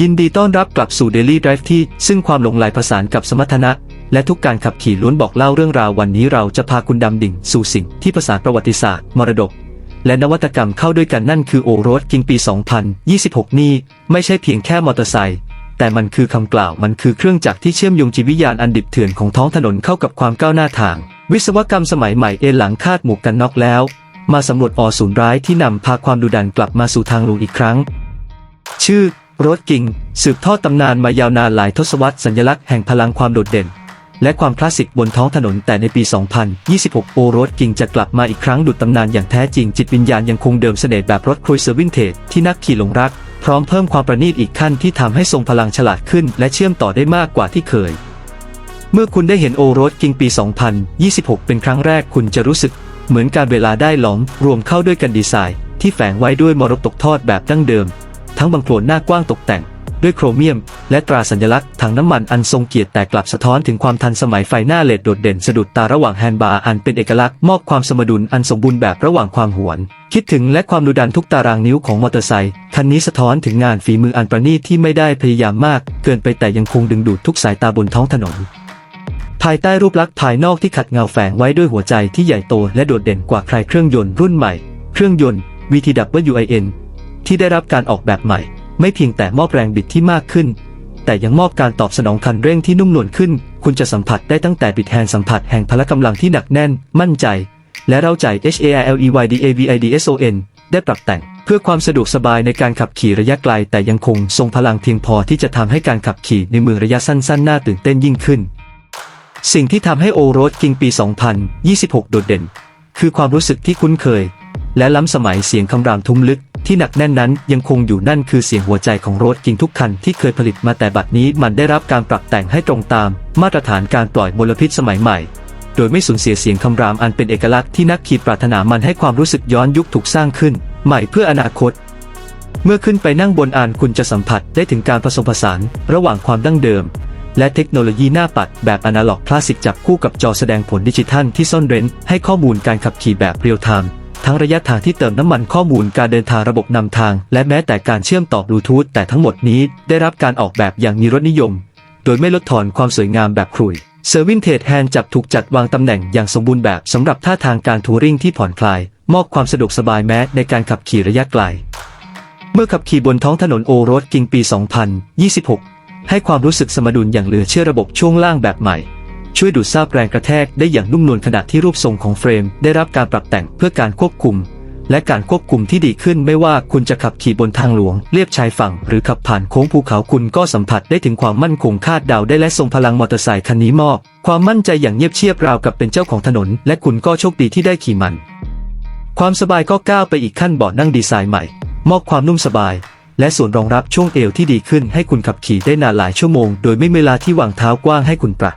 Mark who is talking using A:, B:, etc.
A: ยินดีต้อนรับกลับสู่ Daily Drive ที่ซึ่งความหลงไหลผสานกับสมรรถนะ และทุกการขับขี่ล้วนบอกเล่าเรื่องราววันนี้เราจะพาคุณดำดิ่ง สู่สิ่งที่ผสานประวัติศาสตร์ มรดก และนวัตกรรมเข้าด้วยกันนั่นคือโอรสกิงปี 2026 นี่ ไม่ใช่เพียงแค่มอเตอร์ไซค์แต่มันคือคำกล่าวมันคือเครื่องจักรที่เชื่อมโยงจิตวิญญาณอันดิบเถื่อนของท้องถนนเข้ากับความก้าวหน้าทาง วิศวกรรมสมัยใหม่เอหลังคาดหมวกกันน็อกแล้ว มาสำรวจออศูนย์ร้ายที่นำพาความดุดันกลับมาสู่ทางลูอีกครั้ง ชื่อ รดกิงสืบทอดตำนานมายาวนานหลายทศวรรษสัญลักษณ์แห่งพลังความโดดเด่น และความคลาสสิกบนท้องถนนแต่ในปี 2026 โอโรดกิงจะกลับมาอีกครั้งดุดตำนานอย่างแท้จริงจิตวิญญาณยังคงเดิมเสน่ห์แบบรถครูเซอร์วินเทจที่นักขี่หลงรัก พร้อมเพิ่มความประณีตอีกขั้นที่ทำให้ทรงพลังฉลาดขึ้น และเชื่อมต่อได้มากกว่าที่เคย เมื่อคุณได้เห็นโอโรสกิงปี 2026 เป็นครั้งแรกคุณจะรู้สึก เหมือนการเวลาได้หลอมรวมเข้าด้วยกันดีไซน์ ที่แฝงไว้ด้วยมรดกตกทอดแบบดั้งเดิม ทั้งบังโคลนหน้ากว้างตกแต่ง ด้วยโครเมียม และตราสัญลักษณ์ถังน้ำมันอันทรงเกียรติแต่กลับสะท้อนถึงความทันสมัยไฟหน้าเลดโดดเด่นสะดุดตาระหว่างแฮนด์บาร์อันเป็นเอกลักษณ์มอบความสมดุลอันสมบูรณ์แบบระหว่างความหวน คิดถึงและความดุดันทุกตารางนิ้วของมอเตอร์ไซค์คันนี้สะท้อนถึงงานฝีมืออันประณีตที่ไม่ได้พยายามมาก เกินไปแต่ยังคงดึงดูดทุกสายตาบนท้องถนนภายใต้รูปลักษณ์ภายนอกที่ขัดเงาแฝงไว้ด้วยหัวใจที่ใหญ่โตและโดดเด่นกว่าใครเครื่องยนต์รุ่นใหม่ เครื่องยนต์ VTWIN ที่ได้รับการออกแบบใหม่ ไม่เพียงแต่มอบแรงบิดที่มากขึ้น แต่ยังมอบการตอบสนองคันเร่งที่นุ่มนวลขึ้น คุณจะสัมผัสได้ตั้งแต่บิดแฮนด์สัมผัสแห่งพละกำลังที่หนักแน่น มั่นใจ และเราใจ HALEYDAVIDSON ได้ปรับแต่ง เพื่อความสะดวกสบายในการขับขี่ระยะไกล แต่ยังคงทรงพลังเพียงพอที่จะทำให้การขับขี่ในเมืองระยะสั้นๆน่าตื่นเต้นยิ่งขึ้น สิ่งที่ทำให้โอโรสกิงปี 2026 โดดเด่น คือความรู้สึกที่คุ้นเคย และล้ำสมัยเสียงคำรามทุ้มลึก ที่หนักแน่นนั้นยังคงอยู่นั่นคือเสียงหัวใจของรถกิงทุกคันที่เคยผลิตมาแต่บัดนี้มันได้รับการปรับแต่งให้ตรงตาม มาตรฐานการปล่อยมลพิษสมัยใหม่ โดยไม่สูญเสียเสียงคำรามอันเป็นเอกลักษณ์ที่นักขี่ปรารถนามันให้ความรู้สึกย้อนยุคถูกสร้างขึ้น ใหม่เพื่ออนาคตเมื่อขึ้นไปนั่งบนอานคุณจะสัมผัสได้ถึงการผสมผสาน ระหว่างความดั้งเดิม และเทคโนโลยีหน้าปัดแบบอนาล็อกคลาสสิกจับคู่กับจอแสดงผลดิจิทัลที่ซ่อนเร้น ให้ข้อมูลการขับขี่แบบเรียลไทม์ ทั้งระยะทางที่เติมน้ำมันข้อมูลการเดินทางระบบนำทาง และแม้แต่การเชื่อมต่อบลูทูธแต่ทั้งหมดนี้ได้รับการออกแบบอย่างมีรสนิยม โดยไม่ลดทอนความสวยงามแบบครุยเซอร์วินเทจแฮนด์จับถูกจัดวางตำแหน่งอย่างสมบูรณ์แบบสำหรับท่าทางการทัวริงที่ผ่อนคลาย มอบความสะดวกสบายแม้ในการขับขี่ระยะไกล เมื่อขับขี่บนท้องถนนโอรสกิงปี 2026 ให้ความรู้สึกสมดุลอย่างเหลือเชื่อระบบช่วงล่างแบบใหม่ ช่วยดูดซาบแรงกระแทกได้อย่างนุ่มนวลขณะที่รูปทรงของเฟรม ได้รับการปรับแต่งเพื่อการควบคุม และการควบคุมที่ดีขึ้นไม่ว่าคุณจะขับขี่บนทางหลวงเลียบชายฝั่ง หรือขับผ่านโค้งภูเขาคุณก็สัมผัสได้ถึงความมั่นคงคาดเดาได้และทรงพลังมอเตอร์ไซค์คันนี้มอบ ความมั่นใจอย่างเงียบเชียบราวกับเป็นเจ้าของถนน และคุณก็โชคดีที่ได้ขี่มัน ความสบายก็ก้าวไปอีกขั้นเบาะนั่งดีไซน์ใหม่ มอบความนุ่มสบายและส่วนรองรับช่วงเอวที่ดีขึ้นให้คุณขับขี่ได้นานหลายชั่วโมง โดยไม่เวลาที่วางเท้ากว้างให้คุณปรับ